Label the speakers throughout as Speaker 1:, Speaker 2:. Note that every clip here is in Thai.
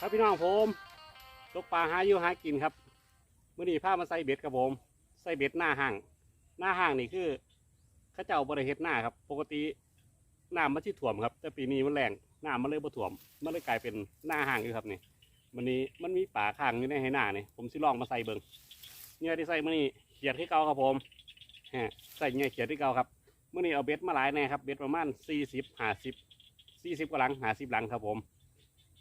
Speaker 1: ครับพี่น้องผมตกปลาหาอยู่หากินครับมื่อนี้พามาใส่เบ็ดครับผมใส่เบ็ดหน้าห้าง หน้าห้างนี่คือเข้าเจ้าบริเฮ็ดหน้าครับ ปกติน้ำมันที่ถ่วมครับ แต่ปีนี้มันแรงน้ำมันเลยบ่ถ่วม มันเลยกลายเป็นหน้าห้างอยู่ครับนี่วันนี้มันมีป่าข้างอยู่ในให้หน้านี่ผมสิลองมาใส่เบิงเนี่ยที่ใส่มื่อนี้เขียดที่เก่าครับผมฮะใส่เนี่ยเขียดที่เก่าครับมื่อนี้เอาเบ็ดมาหลายแน่ครับเบ็ดประมาณสี่สิบห้าสิบสี่สิบกว่าหลังห้าสิบหลังครับผม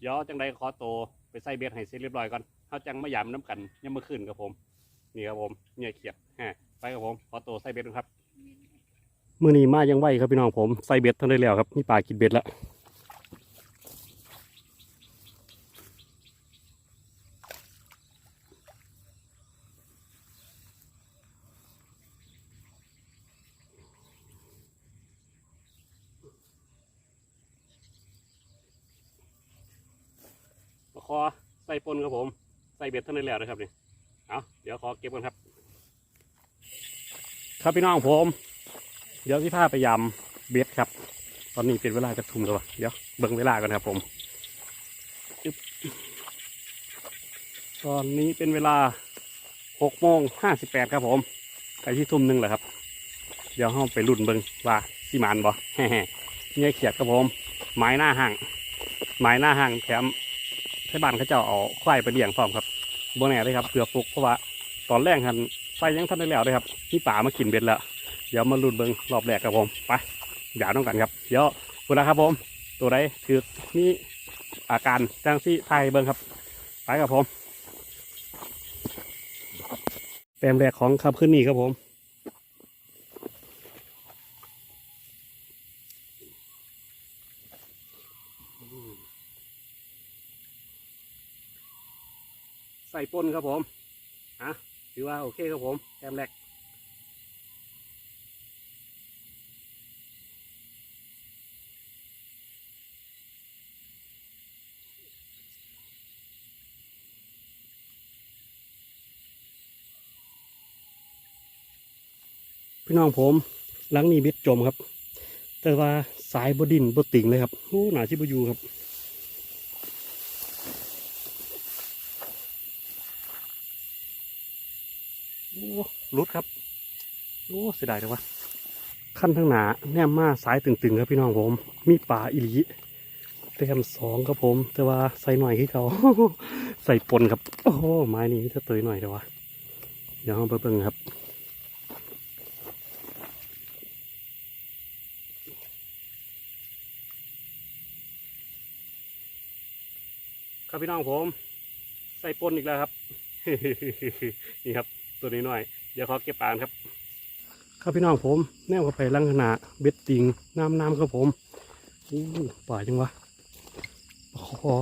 Speaker 1: เดี๋ยวจังใดขอโตวไปใส่เบ็ดให้เสร็จเรียบร้อยก่อนเขาจังมายามน้ำกันยังเมื่อคืนครับผม นี่ครับผมเนี่ยเขียดฮะไปครับผมขอโตวใส่เบ็ดครับมื่อนี้มายังไหวครับพี่น้องผมใส่เบ็ดทันได้แล้วครับนี่ปลากินเบ็ดแล้ว ขอใส่ปนครับผม ใส่เบ็ดทันได้แล้วนะครับนี่เอาเดี๋ยวขอเก็บกันครับ ครับพี่น้องผม เดี๋ยวพี่พาไปยำเบ็ดครับ ตอนนี้เป็นเวลาจะทุ่มแล้วเดี๋ยวเบิ่งเวลากันครับผมตอนนี้เป็นเวลาหกโมงห้าสิบแปดครับผมไปที่ทุ่มหนึ่งแหละครับ เดี๋ยวห้องไปรุ่นเบิ่งว่าสิมานบ่แฮ่ๆเนี่ยเขียดครับผม ไม้หน้าห่าง ไม้หน้าห่างแถม ให้บ้านเขาเจ้าเอาควายไปเลี้ยงพร้อมครับโบแน่เลยครับเผื่อฟุกเพราะว่าตอนแรกหันไฟยังทันได้แล้วเลยครับนี่ป่ามากินเบ็ดล้วเดี๋ยวมาลุ้นเบิ้งรอบแรกครับผมไปอย่าต้องกันครับเดี๋ยวเวลาครับผม ตัวใดคือมีอาการจังซี่ไทยเบิ้งครับ ไปครับผมแต้มแรกของครับขึ้นนี่ครับผม ใส่ปนครับผมอะถือว่าโอเคครับผมแต้มแรกพี่น้องผมหลังนี้เบ็ดจมครับ แต่ว่าสายบดินบดติ่งเลยครับโอ้หนาชิบอยูครับ โอ้ รุดครับโอ้เสียดายเลยวะขั้นทั้งหนาแนมมาสายตึงๆครับพี่น้องผม มีป่าอิลีเต็มสองครับผม แต่ว่าใส่หน่อยให้เขาใส่ปนครับ โอ้โหไม้นี้จะเตยหน่อยเดี๋ยววะเดี๋ยวเราไปเบิ่งครับครับพี่น้องผม ใส่ปนอีกแล้วครับ นี่ครับ ตัวนี้หน่อย เดี๋ยวขอเก็บปานครับ ครับพี่น้องผมแนวเข้าไปลังขนาเบ็ดติงน้ำน้ำครับผมอู้ป่าจังวะปลาคอ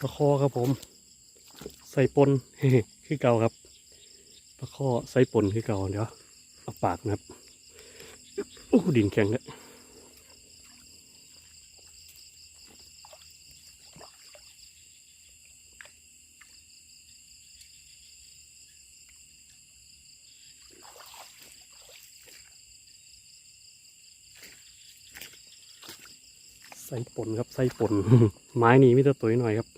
Speaker 1: ปลาคอครับผม ใส่ปนคือเก่าครับปลาคอใส่ปนคือเก่าเดี๋ยวเอาปากนะครับอู้ดินแข็งเลย ใส่ปนครับใส่ปนไม้นี้มิตรตุ๋ยหน่อยครับ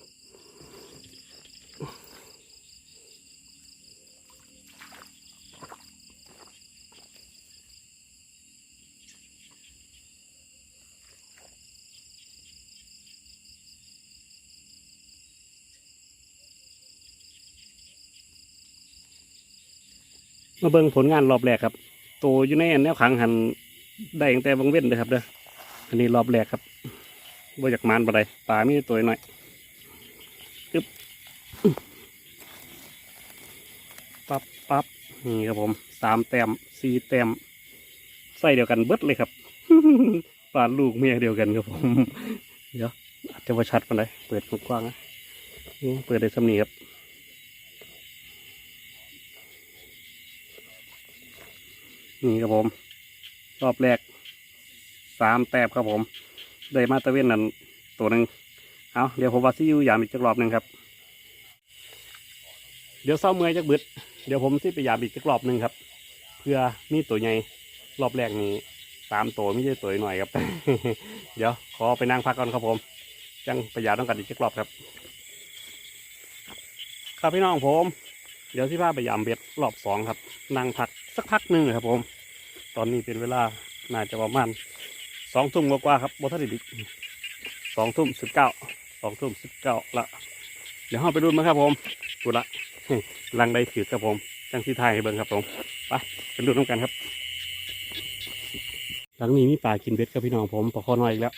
Speaker 1: มาเบิ้งผลงานรอบแรกครับ โตอยู่ในแนวขังหันได้ตั้งแต่วงเว้นเลยครับเด้ออันนี้รอบแรกครับ บ่อยากมานบ่ได้ปลามีตัวหน่อยปึ๊บปั๊บปั๊บนี่ครับผมสามแต้มสี่แต้มใส่เดียวกันเบิดเลยครับปลาลูกเมียเดียวกันครับผมเดี๋ยวอาจจะว่าชัดปานใดเปิดกว้างนะนี่เปิดได้สำนีครับนี่ครับผม รอบแรกสามแต้มครับผม ได้มาตะเวนนั่นตัวหนึ่งเอาเดี๋ยวผมว่าซิอยูยามอีกจักรอบหนึ่งครับ เดี๋ยวเศร้าเมื่อยจักบึดเดี๋ยวผมซิไปยามอีกจักรอบหนึ่งครับ เพื่อมีตัวใหญ่รอบแรกนี้สามตัวไม่ใช่ตัวหน่อยครับ เดี๋ยวขอไปนั่งพักก่อนครับผม จังไปยามต้องกันอีกจักรอบครับ ครับพี่น้องผม เดี๋ยวที่พาไปยามเบ็ดรอบสองครับ นั่งพักสักพักหนึ่งครับผม ตอนนี้เป็นเวลาน่าจะประมาณ สองทุ่มกว่าครับบทันดิสองทุ่มสิบเก้าสองทุ่มสิบเก้าละเดี๋ยวห้องไปดูมั้งครับผมดูละลังได้ถือครับผมจังที่ไทยเบิ้งครับผมไปไปดูน้ำกันครับ หลังนี้มีป่ากินเบ็ดครับพี่น้องผมปลาคอน้อยอีกแล้ว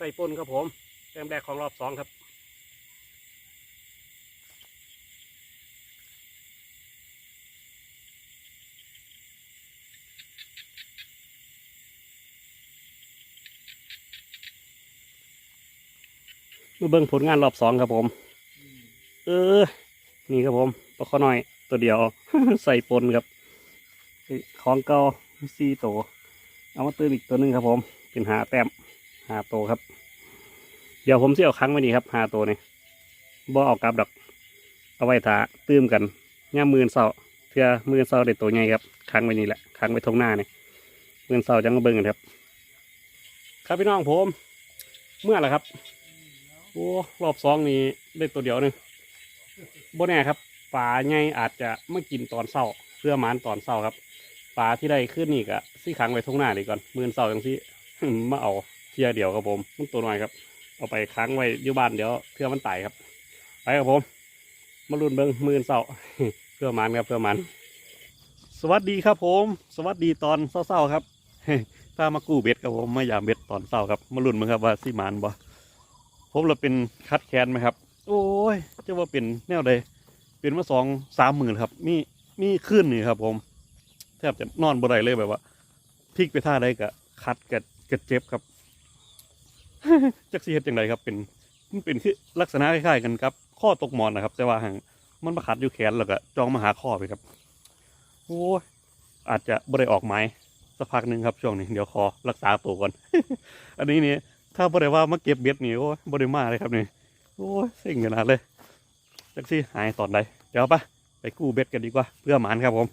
Speaker 1: ใส่ปนครับผมแต้มแรกของรอบสองครับมาเบิ่งผลงานรอบสองครับผม เออ นี่ครับผมปลาข้อน้อยตัวเดียว ใส่ปนครับ ของเก่าสี่ตัวเอามาติมอีกตัวหนึ่งครับผม เป็นหาแต้ม หาตัวครับ เดี๋ยวผมเสิเอาค้างไว้นี่ครับหาตัวนี่บ่เอากลับดอกเอาไว้ถาตื้มกันย่ามมือเสาเพื่อมือเสาได้ตัวใหญ่ครับค้างไว้นี่แหละค้างไว้ทงหน้านี่มือเสาจังมาเบิ่งกันครับ ครับพี่น้องผม เมื่อไหร่ครับโอ้รอบสองนี่ได้ตัวเดียวหนึงบ่แน่ครับปลาใหญ่อาจจะไมากินตอนเศร้าเพื่อมานตอนเศร้าครับปลาที่ได้ขึ้นนี่กะซี่ขังไว้ทงหน้านี่ก่อนมือเศร้าจังซี่มาเอา ทียเดียวครับผมมันตัวน้อยครับ เอาไปค้างไว้อยู่บ้านเดี๋ยวเพื่อมันตายครับ ไปครับผม มาลุ้นเบิ้งมือนเศร้าเพื่อมันครับเพื่อมัน สวัสดีครับผม สวัสดีตอนเศร้าๆครับถ้ามากู้เบ็ดครับผมมายามเบ็ดตอนเศร้าครับ มาลุ้นมั้งครับว่าสิมานบ่ผมเราเป็นคัดแคนไหมครับ โอ้ยจะว่าเป็นแนวใดเป็นมาสองสามหมื่นครับ มีมีขึ้นนี่ครับ ผมแทบจะนอนบ่ได้เลยแบบว่าพลิกไปท่าใดกะคัดกะกะเจ็บครับ จักสีเฮ็ดจังไดครับ เป็นมันเป็นคือลักษณะคล้ายๆกันครับ ข้อตกหมอนนะครับ แต่ว่าห่างมันมาขัดอยู่แขนแล้วก็จองมาหาข้อไปครับ โอ้ยอาจจะบ่ได้ออกไม้สักพักหนึ่งครับช่วงนี้เดี๋ยวขอรักษาตัวก่อน อันนี้เนี่ยถ้าบ่ได้ว่ามาเก็บเบ็ดนี่โอ้ยบ่ได้มาเลยครับนี่โอ้ยเซ็งขนาดเลยจักซี่หายตอนใดเดี๋ยวปะไปกู้เบ็ดกันดีกว่า เพื่อหมานครับผม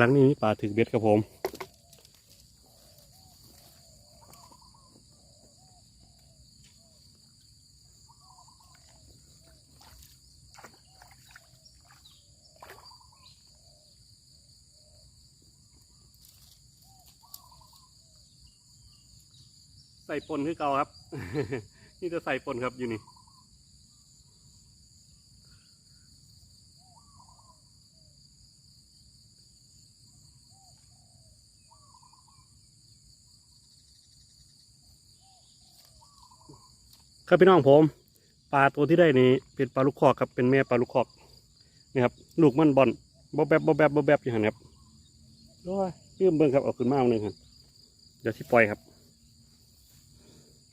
Speaker 1: หลังนี้มีปลาถึกเบ็ดครับผมใส่ปนคือเก่าครับ นี่จะใส่ปนครับอยู่นี่ ครับพี่น้องผมปลาตัวที่ได้นี่เป็นปลาลูกคอกครับเป็นแม่ปลาลูกคอกนี่ครับลูกมันบอลบอบแบบบอบแบบบอบแบบอยู่หันครับโอ้ยยืมเบิ้งครับเอาขึ้นมาเอาหนึ่งครับเดี๋ยวที่ปล่อยครับ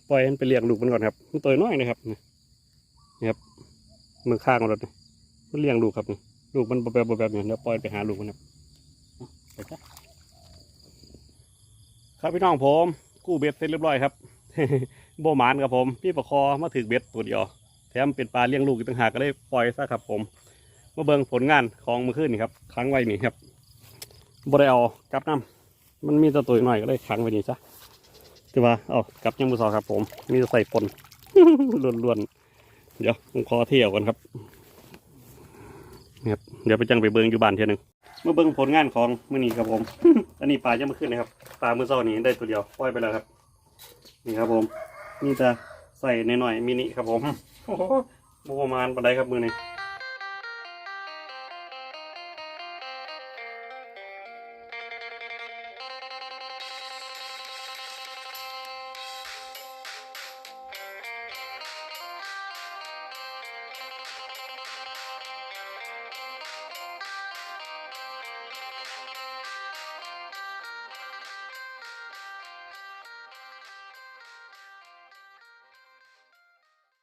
Speaker 1: ปล่อยมันไปเลี้ยงลูกมันก่อนครับมันตัวน้อยนะครับนี่ครับมือข้างมันเลยมันเลี้ยงลูกครับนี่ลูกมันบอบแบบบอบแบบเนี่ยเดี๋ยวปล่อยไปหาลูกมันครับครับพี่น้องผมกู้เบ็ดเสร็จเรียบร้อยครับ โบหมานครับผมพี่ประคอมาถือเบ็ดตัวเดียวแถมเป็นปลาเลี้ยงลูกอีกต่างหากก็เลยปล่อยซะครับผมมาเบิ่งผลงานของมื่อคืนนี่ครับค้างไว้นี่ครับบ่ได้เอากลับน้ำมันมีแตัวตัวหน่อยก็เลยค้างไว้นี่ซะแต่ว่าเอากลับยังมือสองครับ ผม มีแต่ใส่ปนล้วนๆเดี๋ยวผมขอเที่ยวกันครับนี่ครับเดี๋ยวไปจังไปเบิ่งอยู่บ้านเท่ยหนึงเมาเบิ่งผลงานของมือนี้ครับผม อันนี้ปลาจะมาขึ้นนะครับปลามือเช้านี้ได้ตัวเดียวปล่อยไปแล้วครับ นี่ครับผม นี่จะใส่หน่อยๆมินิครับผมโอ้โหโมประมาณปันไดครับมือนี้